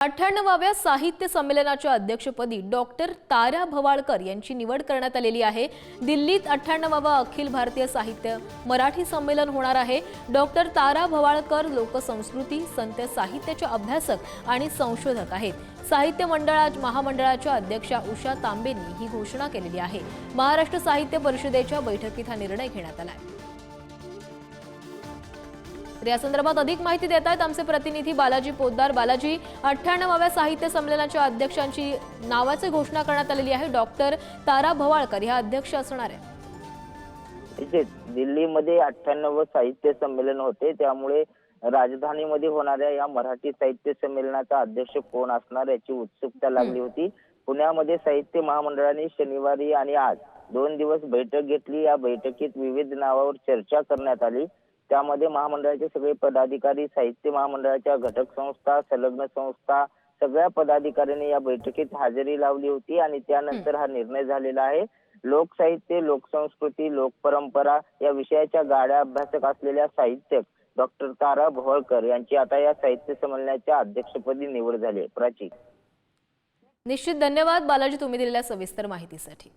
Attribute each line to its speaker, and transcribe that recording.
Speaker 1: अठ्ठ्याण्णवाव्या साहित्य संमेलनाच्या अध्यक्षपदी डॉक्टर तारा भवाळकर यांची निवड करण्यात आलेली आहे. दिल्लीत अठ्ठ्याण्णवावा अखिल भारतीय साहित्य मराठी संमेलन होणार आहे. डॉक्टर तारा भवाळकर लोकसंस्कृती संत साहित्याचे अभ्यासक आणि संशोधक आहेत. साहित्य मंडळा महामंडळाच्या अध्यक्षा उषा तांबेंनी ही घोषणा केलेली आहे. महाराष्ट्र साहित्य परिषदेच्या बैठकीत हा निर्णय घेण्यात आला आहे तर या संदर्भात अधिक माहिती देत आहेत आमचे प्रतिनिधी बालाजी पोद्दार बालाजी अठ्ठ्याण्णवाव्या साहित्य संमेलनाच्या अध्यक्षांची नावाची घोषणा करण्यात आलेली आहे. डॉक्टर तारा भवाळकर ह्या अध्यक्ष असणार आहे.
Speaker 2: दिल्लीमध्ये अठ्ठ्याण्णव साहित्य संमेलन होते. त्यामुळे राजधानीमध्ये होणाऱ्या या मराठी साहित्य संमेलनाचा अध्यक्ष कोण असणार याची उत्सुकता लागली होती. पुण्यामध्ये साहित्य महामंडळाने शनिवारी आणि आज दोन दिवस बैठक घेतली. या बैठकीत विविध नावावर चर्चा करण्यात आली. त्यामध्ये महामंडळाचे सगळे पदाधिकारी साहित्य महामंडळाच्या घटक संस्था संलग्न संस्था सगळ्या पदाधिकाऱ्यांनी या बैठकीत हजेरी लावली होती आणि त्यानंतर हा निर्णय झालेला आहे. लोकसाहित्य लोकसंस्कृती लोकपरंपरा या विषयाच्या गाड्या अभ्यासक असलेल्या साहित्यक डॉक्टर तारा भोळकर यांची आता या साहित्य संमेलनाच्या अध्यक्षपदी निवड झाली आहे. प्राची.
Speaker 1: निश्चित धन्यवाद बालाजी तुम्ही दिलेल्या सविस्तर माहितीसाठी.